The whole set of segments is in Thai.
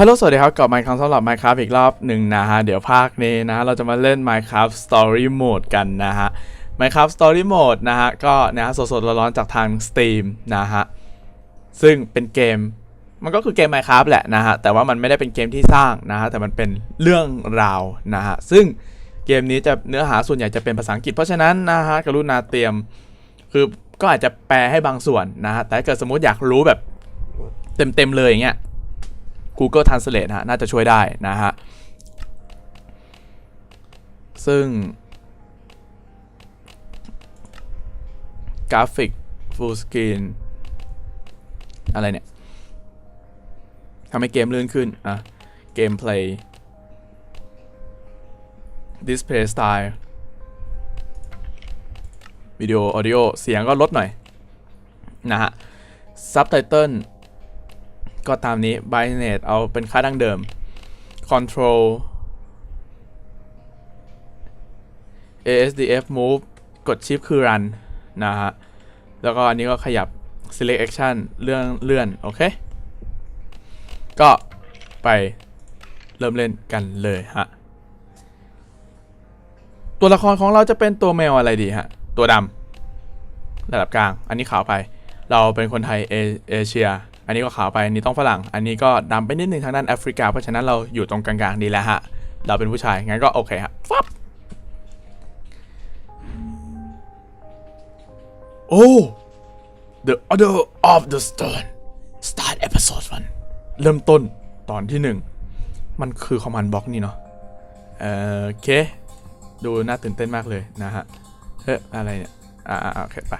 ฮัลโหล สวัสดีครับกลับมาอีกครั้งสำหรับ Minecraft อีกรอบหนึ่งนะฮะ เดี๋ยวภาคนี้นะฮะ เราจะมาเล่น Minecraft Story Mode กันนะฮะ Minecraft Story Mode นะฮะ ก็นะฮะสดๆร้อนๆจากทาง Steam นะฮะ ซึ่งเป็นเกม มันก็คือเกม Minecraft แหละนะฮะ แต่ว่ามันไม่ได้เป็นเกมที่สร้างนะฮะ แต่มันเป็นเรื่องราวนะฮะ ซึ่งเกมนี้จะเนื้อหาส่วนใหญ่จะเป็นภาษาอังกฤษ เพราะฉะนั้นนะฮะ กรุณาเตรียมคือก็อาจจะแปลให้บางส่วนนะฮะ แต่ถ้าเกิดสมมติอยากรู้แบบเต็มๆเลยอย่างเงี้ย Google Translate ฮะน่าจะช่วยได้ นะฮะ ซึ่งกราฟิก full screen อะไรเนี่ยทำให้เกมลื่นขึ้นอ่ะเกมเพลย์ display style วิดีโอออดิโอเสียงก็ลดหน่อย นะฮะซับไตเติลก็ตามนี้ Binance เอาเป็นค่าดั้งเดิม Control ASDF move กดชิปคือ run นะฮะ แล้วก็อันนี้ก็ขยับ select action เลื่อนเลื่อนโอเค ก็ไปเริ่มเล่นกันเลยฮะ ตัวละครของเราจะเป็นตัวแมวอะไรดีฮะ ตัวดำระดับกลางอันนี้ขาวไปเราเป็นคนไทย เอเชียอันนี้ก็ขาวไปอันนี้ต้องฝรั่งอันนี้ก็ดำไปนิดนึงทางด้านแอฟริกาเพราะฉะนั้นเราอยู่ตรงกลางๆดีแล้วฮะ เราเป็นผู้ชาย งั้นก็โอเคครับฟับโอ้ The Order of the Stone Start Episode 1 เริ่มต้นตอนที่หนึ่งมันคือคอมมานด์บล็อกนี่เนาะเออโอเค ดูน่าตื่นเต้นมากเลยนะฮะเฮ้ยอะไรเนี่ยอ่าโอเคไป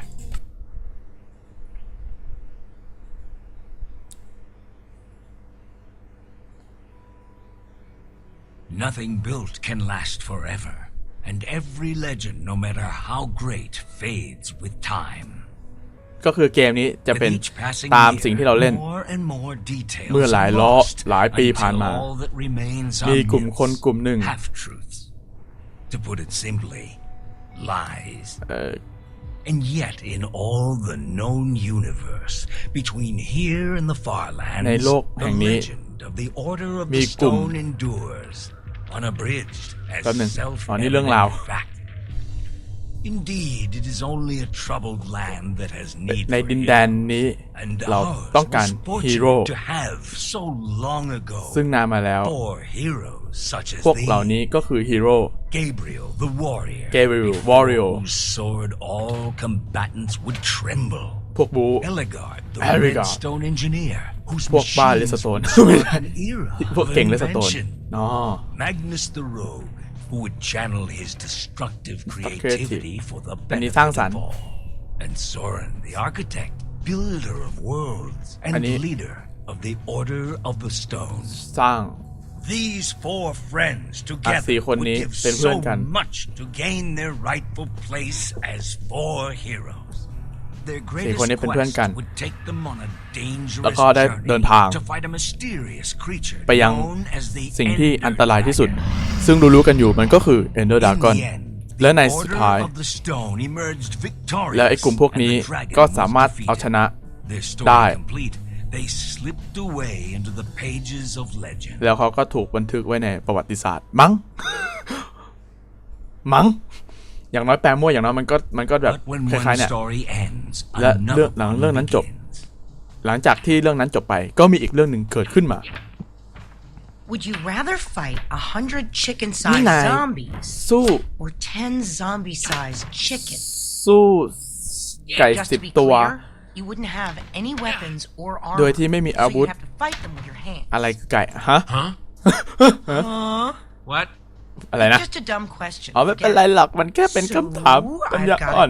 Nothing built can last forever, and every legend, no matter how great, fades with time. ก็คือเกมนี้จะเป็นตามสิ่งที่เราเล่น เมื่อหลายล้อหลายปีผ่านมา มีกลุ่มคนกลุ่มหนึ่งเ uh, And yet, in all the known universe, between here and the far lands, the legend of the Order of the Stone endures unabridged as แป๊บหนึ่งอ๋อนี่เรื่องราว fact. Indeed, it is only a troubled land that has need ใน for ดินแด And เรา ours to have so long ago ซึ่งนานมาแล้ว heroes such as these. Gabriel the warrior, เกวิลวอริโอ whose sword all combatants would tremble. พวกบู Eligard the Eligard. redstone engineer, whose of invention. Ah. Magnus the Rogue who would channel his destructive creativity for the benefit of all, and Soren the architect builder of worlds and leader of the Order of the Stones. These four friends ah, together would give so much to gain their rightful place as four heroes. สี่คนนี้เป็นเพื่อนกัน แล้วก็ได้เดินทาง ไปยังสิ่งที่อันตรายที่สุด ซึ่งรู้ๆกันอยู่ มันก็คือเอนเดอร์ดากอนและในสุดท้าย และไอ้กลุ่มพวกนี้ก็สามารถเอาชนะได้ แล้วเขาก็ถูกบันทึกไว้ในประวัติศาสตร์ มั้งมั้งอย่างน้อยแปลมั่วอย่างน้อยมันก็มันก็แบบคล้ายๆเนี่ยและเรื่องหลังเรื่องนั้นจบ หลังจากที่เรื่องนั้นจบไปก็มีอีกเรื่องหนึ่งเกิดขึ้นมา Would you rather fight a hundred chicken-sized zombies สู้ or ten zombie-sized chickens สู้ไก่สิบตัว โดยที่ไม่มีอาวุธอะไรไก่ฮะ What อะไรนะอ๋อไม่เป็นไรหรอกมันแค่เป็นคำถามปัญญาอ่อน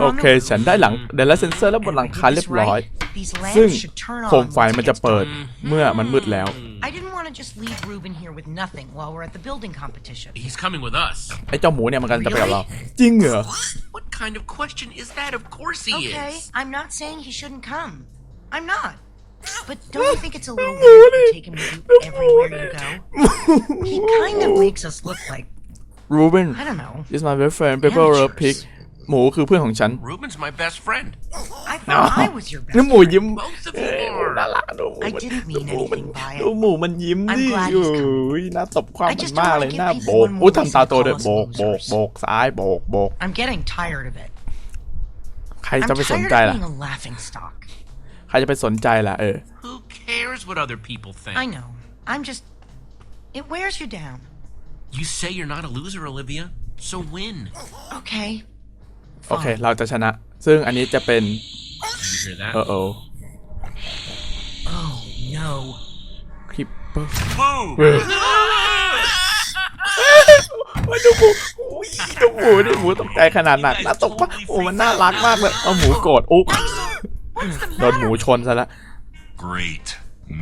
โอเคฉันได้หลังเดลเซนเซอร์แล้วบนหลังคาเรียบร้อย ซึ่งโคมไฟมันจะเปิดเมื่อมันมืดแล้วไอ้เจ้าหมูเนี่ยมันกันจะไปกับเราจริงเหรอโอเค I'm not saying he shouldn't come i But don't you think it's a little weird to take him with you everywhere you go? He kind of makes us look like Ruben I don't know. is my best friend Pepper a pig หมูคือเพื่อนของฉัน Ruben's my best friend. I thought I was your best แล้วหมู friend. ยิ้ม Both of you น่า are. รักดูหมู I มัน didn't ดู mean หมูมัน anything by ดู it. หมูมันยิ้มดิ I'm glad he's โอ้ come. ยหน้าตบความ I มั just น don't มาก wanna เลย give หน้า people โบก one more โอ้ย reason ทำตา to โต call ด้วย us โบก losers. โบกโบกซ้ายโบกโบก I'm getting tired of it. ใคร I'm จะไปสน tired ใจ of ล่ะ being a laughing stock. ครจะไปสนใจล่ะเออโอเคเราจะชนะ ซึ่งอันนี้จะเป็นโอ้โอ Oh n คริปเปอร์โาดูหมูดูหมูดิหมูตกใจขนาดนั้นะตกปะโอ้มันน่ารักมากเลยเอาหมูโกรธอุ๊บโดนหมูชนซะละ Great.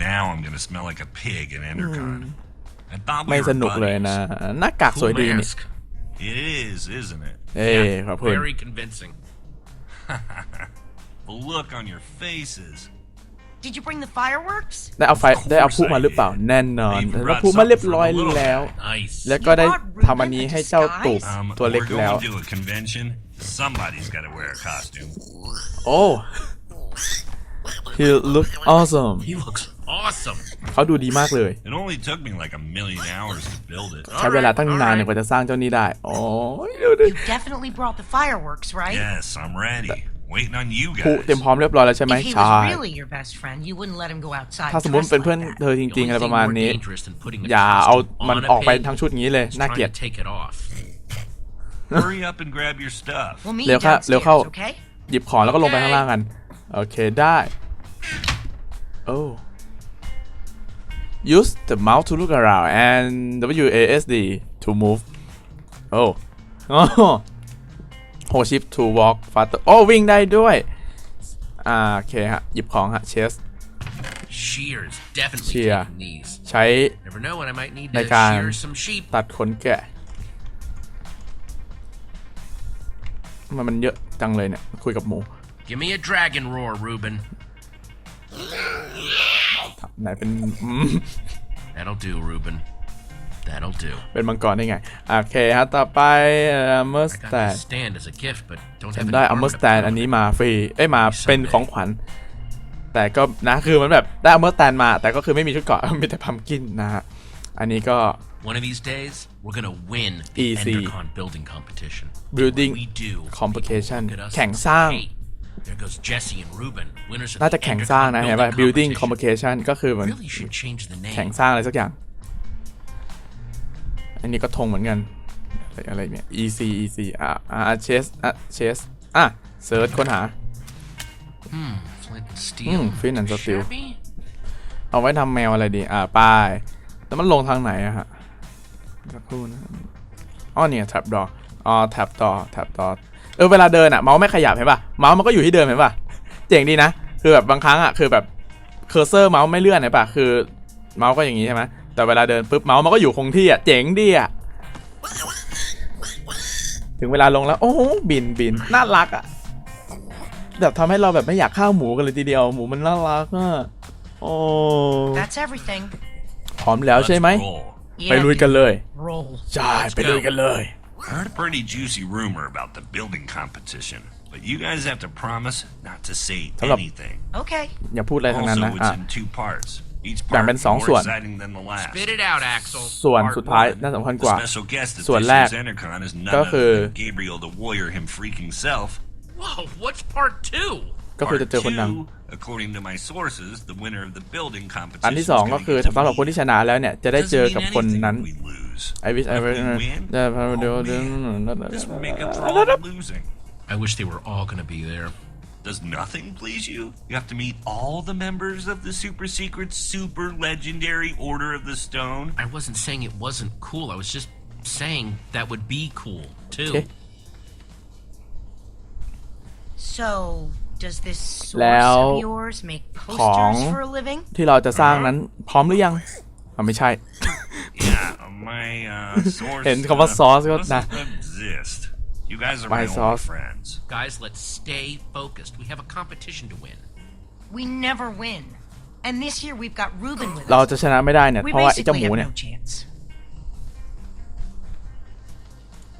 Now I'm gonna smell like a pig in Endercon. I thought ไม่ we ส were นุกเลย buddies. นะหน้ากากสวย Cool ดีนี่ mask. It is, isn't it? เอ้ยขอบคุณ Very convincing. The look on your faces. Did you bring the fireworks? ได้เอาไฟ Of course ได้เอาผู้มาหรือเปล่า I did. แน่นอน They've แล้วผู้มาเรียบร้อยแล้ว Nice. แล้วก็ได้ทำอันนี้ให้เจ้าตูบ Um, ตัวเล็ก we're แล้ว going to a convention. Somebody's gotta wear a costume. โอ้ He looks awesome. He looks awesome. เขาดูดีมากเลยใช้เวลาตั้งนานกว่าจะสร้างเจ้านี้ได้โอ้ยดูดิ You definitely brought the fireworks, right? Yes, I'm ready. Waiting on you guys. เตรียมพร้อมเรียบร้อยแล้วใช่ไหมใช่ถ้าสมมติเป็นเพื่อนเธอจริงๆอะไรประมาณนี้อย่าเอามันออกไปทางชุดนี้เลยน่าเกลียดเร็วค่ะเร็วเข้าหยิบของแล้วก็ลงไปข้างล่างกันโอเคได้โอ้ use the mouse to look around and WASD to move โอ้โ s ชิป to walk faster โอ้วิ่งได้ด้วยอ่าโอเคฮะหยิบของฮะ chest shears ใช้ในการตัดขนแกะมันมันเยอะจังเลยเนี่ยคุยกับหมู Give me a dragon roar Ruben ไหนเป็น That'll do Ruben That'll do เป็นมังกรได้ไงโอเคฮะต่อไปเมอร์สแตน stand as a gift but don't จำได้เอาเมอร์สแตนอันนี้มา ฟรี เอ้ยมาเป็นของขวัญ แต่ก็นะคือมันแบบได้เอาเมอร์สแตนมาแต่ก็คือไม่มีชุดเกาะมีแต่พัมกินนะฮะอันนี้ก็ One of these days, we're gonna win the e Endercon building competition. Building w e do, competition. แข่งสร้าง There goes Jesse and Ruben, winners of น่า the จะแข่ง Endercon สร้างนะเห็นป่ะ building competition. l i c a t i o n ก็คือเหมือนแข่งสร้างอะไรสักอย่าง อันนี้ก็ทงเหมือนกันอะไรอะไรเนี่ย EC EC อ่ะอ่ c h e s อ่ c h e s อ่ะ search ค้นหาอืม Hmm, Flint and Steel. เอาไว้ทำแมวอะไรดีอ่าป้ายแล้วมันลงทางไหนอะฮะสักครู่นะอ๋อเนี่ยแท็บดออ๋อแท็บต่อแท็บต่อเออเวลาเดินอะเมาส์ไม่ขยับเห็นป่ะเมาส์มันก็อยู่ที่เดิมเห็นป่ะเจ๋งดีนะคือแบบบางครั้งอะคือแบบเคอร์เซอร์เมาส์ไม่เลื่อนเห็นป่ะคือ เมาส์ก็อย่างนี้ใช่ไหมแต่เวลาเดินปุ๊บเมาส์มันก็อยู่คงที่อะเจ๋งดีอะถึงเวลาลงแล้ว โอ้บินบินน่ารักอะแบบทำให้เราแบบไม่อยากข้าวหมูกันเลยทีเดียวหมูมันน่ารักอะโอ้พร้อมแล้วใช่ไหมไปลุยกันเลย Roll. I heard a pretty juicy rumor about the building competition, but you guys have to promise not to say anything. Okay. อย่าพูดอะไรทั้งนั้น Also, นะ it's in two parts. Each part แบ่งเป็นสอง more special guest at ส่วน this แรก year's Enercon Gabriel the Warrior him freaking self. Whoa, what's part two? ก็คือจะเจอคนดัง according to my sources the winner of the building competition อันที่สองก็คือสำหรับคนที่ชนะแล้วเนี่ยจะได้เจอกับคนนั้น I wish I were จะพาไปดูเรื่องนั้น This would make up for all the losing I wish they were all gonna be there Does nothing please you? You have to meet all the members of the super secret, super legendary Order of the Stone. I wasn't saying it wasn't cool. I was just saying that would be cool too. Okay. So แล้วของที่เราจะสร้างนั้นพร้อมหรือยังไม่ใช่เห็นคำว่าซอสก็นะไปซอสเราจะชนะไม่ได้เนี่ยเพราะว่าไอ้เจ้าหมูเนี่ย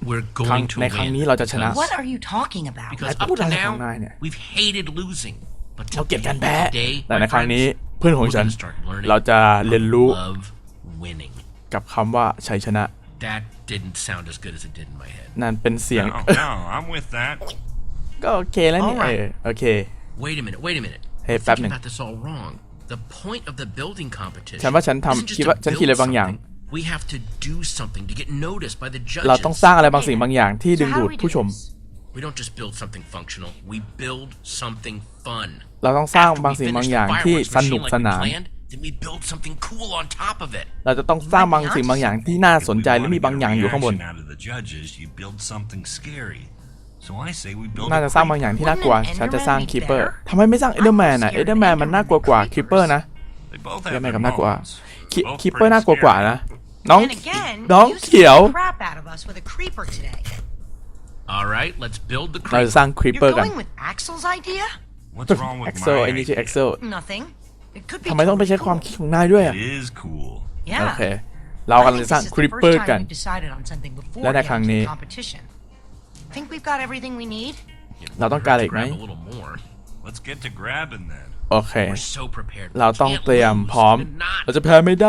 we're going to ในครั้งนี้ win เราจะชนะ What are you talking about? because และ up พูด to อะไรของนาย now เนี่ย we've hated losing, but เราเกลียด today, การแพ้ today, แต่ใน my ครั้งนี้ f r i e n d เพื่อนของ we're ฉัน gonna start learning เราจะเรียนรู้ winning. กับคำว่าชัยชนะ That didn't sound as good as it did in my head. นั่นเป็นเสียง No, no, I'm with that. ก็โอเคแล้วนี่ Alright เออโอเค Wait a minute, wait a minute. Hey, I'm thinking a t b o u t this all wrong. The point of the building competition ฉันว่าฉันทำคิดว่าฉันคิดอะไรบางอย่าง We have to do something to get noticed by the judges. เราต้องสร้างอะไรบางสิ่งบางอย่างที่ดึงดูดผู้ชม We don't just build something functional. We build something fun. เราต้องสร้างบางสิ่งบางอย่างที่สนุกสนาน Then we build something cool on top of it. เราจะต้องสร้างบางสิ่งบางอย่างที่น่าสนใจและมีบางอย่างอยู่ข้างบนน่าจะสร้างบางอย่างที่น่ากลัวฉันจะสร้างคิปเปอร์ทำไมไม่สร้างเอเดอร์แมนอ่ะเอเดอร์แมนมันน่ากลัวกว่าคิปเปอร์นะเอเดอร์แมนกับน่ากลัวคิปเปอร์น่ากลัวกว่านะน้องน้องเขียวเราสร้างครีปเปอร์กันเอ็กโซไอ้นี่ชือเอ็กโซทำไมต้องไปใช้ความคิดของนายด้วยโอเคเรากำลังสร้างครีปเปอร์กันและในครั้งนี้เราต้องการอีกไหมโอเค เราต้องเตรียมพร้อมเราจะแพ้ไม่ได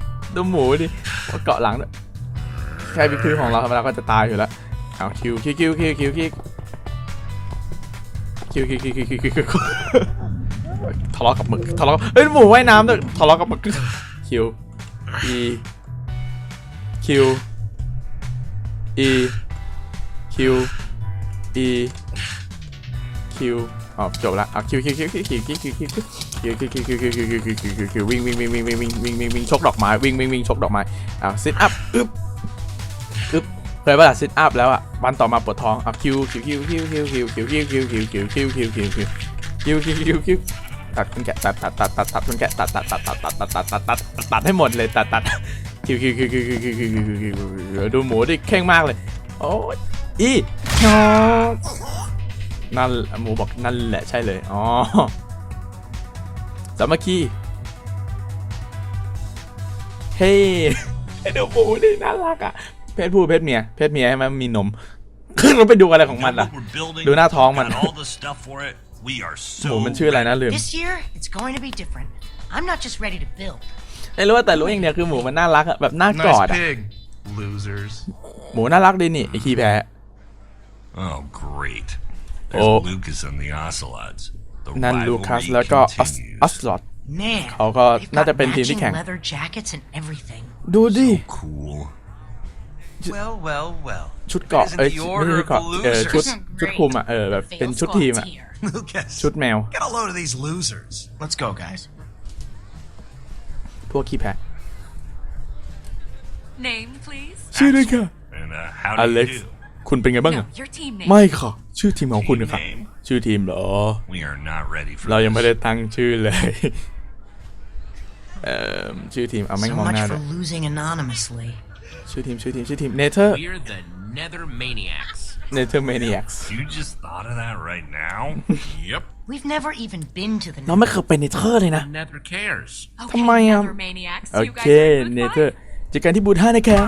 ดูหมูดิเกาะหลังด้วยแค่บิ๊กคิวของเราธรรมดาก็จะตายอยู่แล้ว เอาคิว คิวคิวคิวคิวคิวคิวคิวคิวคิวคิวคิวทะเลาะกับมึงทะเลาะ เฮ้ย หมูว่ายน้ำด้วยทะเลาะกับมึงคิวอีคิวอีคิวอีคิวอ๋อจบละอ่ะคิวคิวคิวคิวคิวคิวคิวคือคือคือคือคือคือคือคือคือวิ่งวิ่งวิ่งวิ่งวิ่งวิ่งวิ่งวิ่งวิ่งชกดอกไม้วิ่งวิ่งวิ่งชกดอกไม้อ้าซิทอัพอึ๊บอึ๊บเคยเว่าซิทอัพแล้วอ่ะวันต่อมาปวดท้องอ่ะคิวคิวคิวคิวคิวคิวคิวคิวคิวคิวคิวคิวคิวคิวคิวคิวคิวคิวตัดคุณแกะตัดตัดตัดตัดตัดคุณแกะตัดตัดตัดตัดตัดตัดตัดตัดตัดตัดให้หมดเลยตัดตัดคิวคิวคิวคิวคิวคิวคิวคิวคิวดูหมูดิแข็งมากเลยโอ้ยอีนั่นหมูบอกนั่นแหละใช่เลยอ๋อสามัคคีเฮ้เดี๋ยวปูนี่น่ารักอ่ะเพศผู้เพศเมียเพศเมียให่มหนมีนมเราไปดูอะไรของมันล่ะดูหน้าท้องมันหมูมันชื่ออะไรนะลืมไม่รู้ว่าแต่รู้เองเนี่ยคือหมูมันน่ารักอะแบบน่ากอดอะหมูน่ารักดีนี่ไอขี้แพ้โอ great h Lucas and the ocelots นั่นลูคัสแล้วก็ออสลอตเขาก็น่าจะเป็นทีมที่แข่งดูดิชุดเกาะเอ้ยไม่ใช่ชุดเกาะเออชุดชุดคลุมอ่ะเออแบบเป็นชุดทีมอ่ะชุดแมวพวกขี้แพ้ชื่อเลยค่ะอเล็กซ์คุณเป็นไงบ้างอ่ะไม่ค่ะชื่อทีมของคุณค่ะชื่อทีมเหรอเรายังไม่ได้ตั้งชื่อเลยเอ่อชื่อทีมเอาไม่มองหน้ายชื่อทีมชื่อทีมชื่อทีมเนเธอร์ Nether Maniacs. Nether Maniacs. You just thought of that right now? yep. We've never even been to the. น้องไม่เคยไปเนเธอร์เลยนะ Nether cares. ทำไมอ่ะโอเคเนเธอร์จากการที่บูธให้นแคร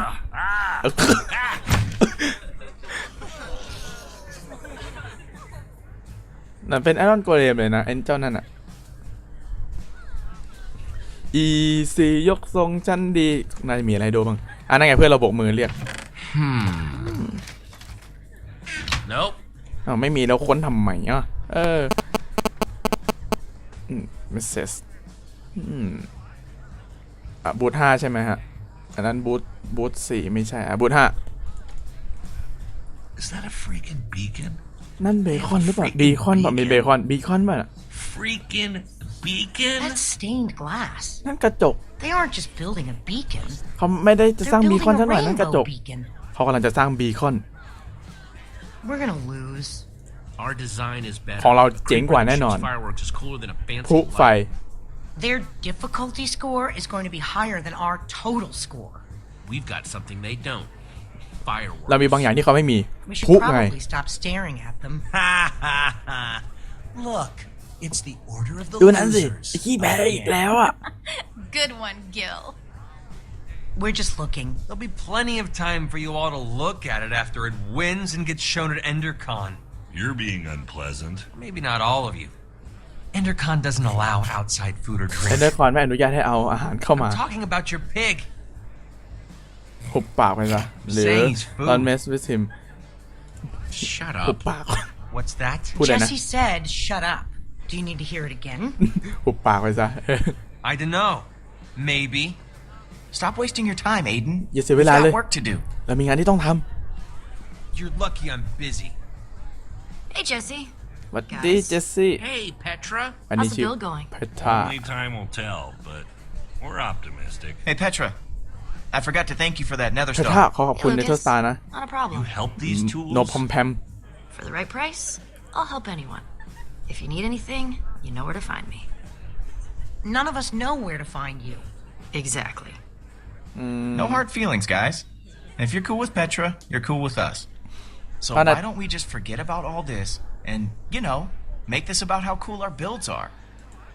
นั่นเป็นไอรอนโกเลมเลยนะไอ้เจ้านั่นอะอีซียกทรงชั้นดีนายมีอะไรดูบ้างอ่นนั้นไงเพื่อนเราโบกมือเรียกฮึมเน้าะไม่มีแล้วค้นทำไมอ่ะเออมิสเซสอ่ะบูทห้าใช่ไหมฮะอันนั้นบูทบูทสี่ไม่ใช่อ่ะบูทห้า Is that a freaking beacon? นั่นเบคอนหรือเปล่าบีคอนแบบมีเบคอนบีคอนป่ะ freaking beacon That's stained glass. นั่นกระจก They aren't just building a beacon. เขาไม่ได้จะส They're ร้างบี building คอน a ซะหน่อยนั่นกระจ rainbow ก beacon. เขากำลังจะสร้างบีคอน We're gonna lose. our design is better ของเราเจ๋งกว่าแน่นอน fireworks is cooler than a fancy พลุไฟ light. Their difficulty score is going to be higher than our total score. we've got something they don't Look, It's the order of the Good one, Gil. We're just looking. There'll be plenty of time for you all to look at it after it wins and gets shown at EnderCon. You're being unpleasant. Maybe not all of you. EnderCon doesn't allow outside food or เอนเดอ drink. ร์คอนไม่อนุญาตให้เอาอาหารเข้ามา Talking about your pig. หุบปากไปซะหรือ don't mess with him shut up what's that Jesse said shut up do you need to hear it again หุบปากไปซะ I don't know maybe stop wasting your time Aiden อย่าเสียเวลาเลย work to do เรามีงานที่ต้องทำ you're lucky I'm busy hey Jesse Jesse? Hey Petra How's the อันนี้ชื่อ Petra Only time will tell but we're optimistic Hey Petra I forgot to thank you for that nether เธอถ้า stone. ขอขอบคุณเนเธอร์สตาร์นะ Not a You problem. help these mm, tools? problem. For the right price, I'll help anyone. If you need anything, you know where to find me. None of us know where to find you. Exactly. Mm. No hard feelings, guys. And if you're cool with Petra, you're cool with us. So Why don't we just forget about all this and, you know, make this about how cool our builds are?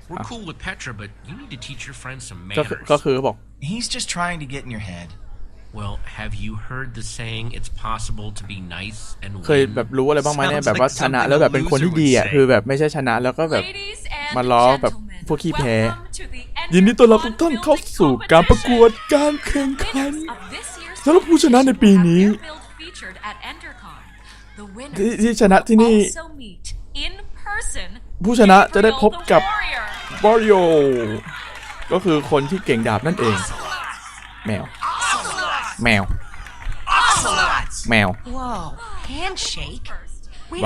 We're cool with Petra, but you need to teach your friend some s manners. He's just trying to get in your head. Well, have you heard the saying? It's possible to be nice and win. เคยแบบรู้อะไรบ้างไหมเนี่ยแบบว่าชนะแล้วแบบเป็นคนที่ดีอ่ะคือแบบไม่ใช่ชนะแล้วก็แบบมาล้อแบบพวกขี้แพ้ยินดีต้อนรับทุกท่านเข้าสู่การประกวดการแข่งขันสำหรับผู้ชนะในปีนี้ที่ชนะที่นี่ผู้ชนะจะได้พบกับบอริโอก็คือคนที่เก่งดาบนั่นเองแมวแมวแมว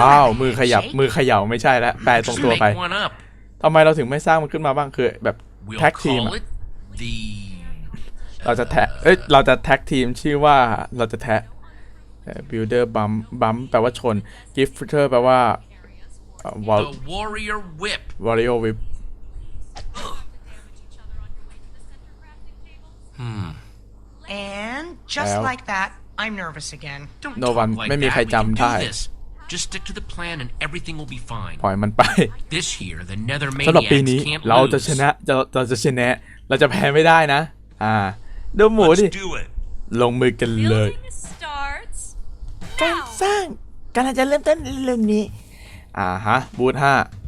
ว้าวมือขยับมือขย่าไม่ใช่แล้วแปลตรงตัวไปทำไมเราถึงไม่สร้างมันขึ้นมาบ้างคือแบบแท็กทีมเราจะแทกเอ้ยเราจะแท็กทีมชื่อว่าเราจะแทก builder bump bump แปลว่าชน gifter แปลว่า warrior whip warrior whip And just l i k e that, I'm nervous again. Don't No one- like ไม่มีใครจำได้ Just stick to the plan and everything will be fine. ปล่อยมันไป This year, the Nether Maniacs c a n t l o s e สำหรับปีนี้เราจะชนะ จะเราจะชนะ เราจะแพ้ไม่ได้นะ อ่าดูหมูดิลงมือกันเลยการสร้างการจะเริ่มต้นเรื่องนี้ อ่าฮะ บูธห้า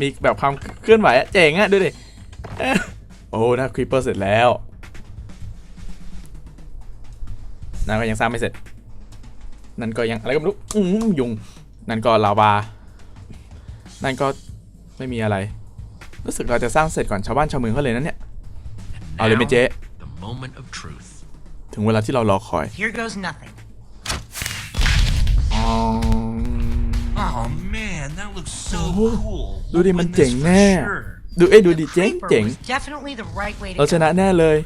มีแบบความเคลื่อนไหวเจ๋งอะดูดิโอ้ นะครีปเปอร์เสร็จแล้วนั่นก็ยังสร้างไม่เสร็จนั่นก็ยังอะไรก็ไม่รู้ยุงนั่นก็ลาวา นั่นก็ไม่มีอะไร รู้สึกเราจะสร้างเสร็จก่อนชาวบ้านชาวเมืองเขาเลยนะเนี่ยเอาเลยไม่เจ๊ถึงเวลาที่เรารอคอย Here goes nothing. Oh man. ดูดิมันเจ๋งแน่ ดูเอ้ดูดิเจ๋งเจ๋งเราชนะแน่เลย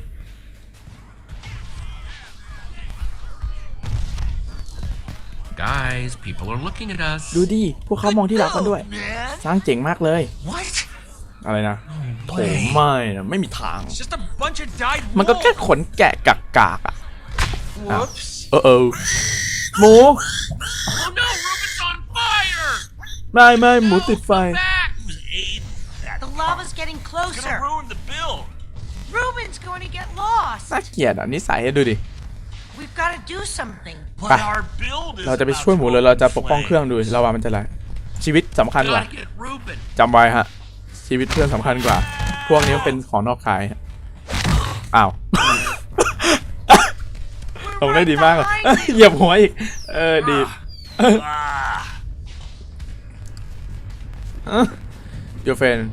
ดูดิพวกเขามองที่เรากันด้วย สร้างเจ๋งมากเลย อะไรนะโถไม่นะไม่มีทาง มันก็แค่ขนแกะกากๆอ่ะเออเออหมูไม่ไม่หมูติดไฟ It was Aiden. That The lava's getting It's gonna closer. ruin the build. Ruben's going to get lost. น่าเกลียดอ่ะนิสัยอะดูดิ We've got to do something. But Bah. our build is เราจะไป about ช่วยหมู to เลยเราจะปกป้อง flame. เครื่องดูเราว่ามันจะอะไรชีวิตสำคัญกว่า Gotta get Ruben. จำไว้ฮะชีวิตเพื่อนสำคัญกว่า พวกนี้มันเป็นของนอกขายฮะอ้าว We're ลงได้ right ดีมาก behind เอ้ย you. เหยียบหัวอีกเออดี Ah, your friend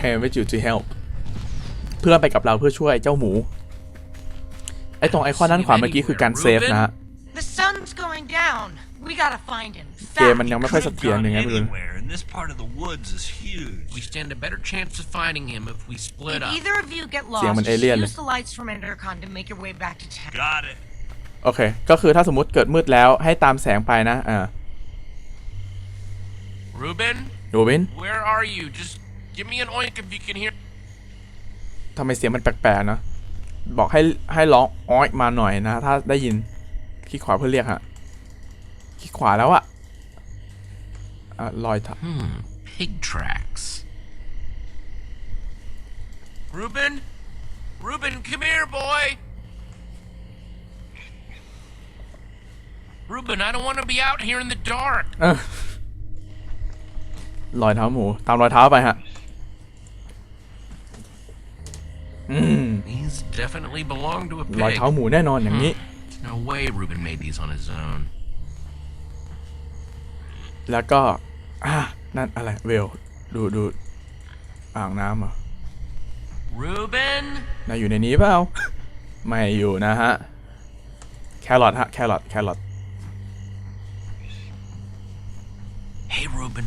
came with you to help เพื่อนไปกับเราเพื่อช่วยเจ้าหมูไอตรงไอคอนด้านขวาเมื่อกี้คือการเซฟนะฮะเกมมันยังไม่ค่อยสเสถียรอย่างเงี้ยเพื่อนเสียงมันเอเลี่ยนเลยโอเคก็คือถ้าสมมติเกิดมืดแล้วให้ตามแสงไปนะอ่าโ o เบน Where are you just give me an oink if you can hear ทำไมเสียงมันแปลกๆนะ บอกให้ให้ร้องอ้อยมาหน่อยนะ ถ้าได้ยิน คลิกขวาเพื่อเรียกฮะ คลิกขวาแล้วอะอลอยทับ pig tracks Ruben Ruben come here boy Ruben I don't want to be out here in the dark รอยเท้าหมู ตามรอยเท้าไปฮะอืมรอยเท้าหมูแน่นอน อย่างนี้ No way Ruben made these on his own. แล้วก็อ่ะนั่นอะไรเวล ดูดูอ่างน้ำเหรอ่ะนายอยู่ในนี้เปล่า ไม่อยู่นะฮะ แครอทฮะแครอทแครอท Hey, Ruben.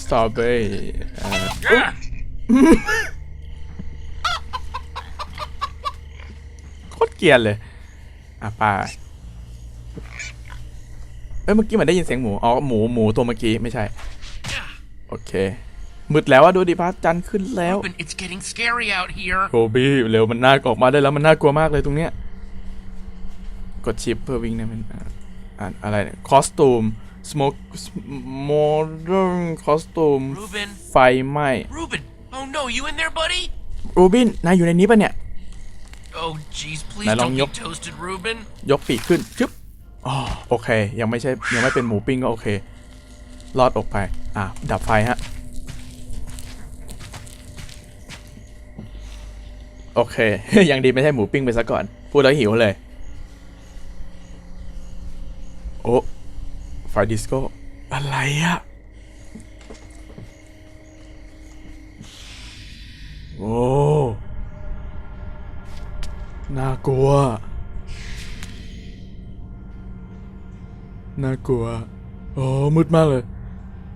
สตรอเบอรี่โคตรเกลียดเลยอ่ะป่าเอ้ยเมื่อกี้มันได้ยินเสียงหมู อ๋อหมูหมูตัวเมื่อกี้ไม่ใช่ โอเค มืดแล้วอะดูดิพระจันทร์ขึ้นแล้วโคบี้เร็วมันน่าออกมาได้แล้วมันน่ากลัวมากเลยตรงเนี้ย กดชิปเพื่อวิ่งเนี่ยมันอ่านอะไรเนี่ยคอสตูม smoke modern costume Ruben ไฟไหม้ Ruben oh no you in there buddy รูบินนายอยู่ในนี้ปะเนี่ย oh jeez please นายลอง don't ยก get toasted Ruben ยกปีกขึ้นชึบอ๋อโอเค ยังไม่ใช่ ยังไม่เป็นหมูปิ้งก็โอเครอดออกไป อ่ะ ดับไฟฮะ โอเค ยังดีไม่ใช่หมูปิ้งไปซะก่อน พูดแล้วหิวเลย โอ้ไฟดิสโก้อะไรอะโอ้ น่ากลัว น่ากลัวโอ้มืดมากเลย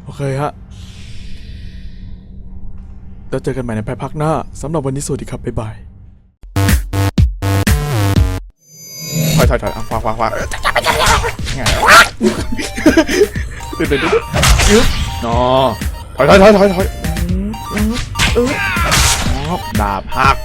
โอเคฮะแล้วเจอกันใหม่ในภายภาคหน้าสำหรับวันนี้สวัสดีครับบ๊ายบายอยถอยถอยขวาขวาขวาง่ายเดี๋ยวเดุ๋ยวยึดนอถอยถอยถอยถอยถอยดาบหัก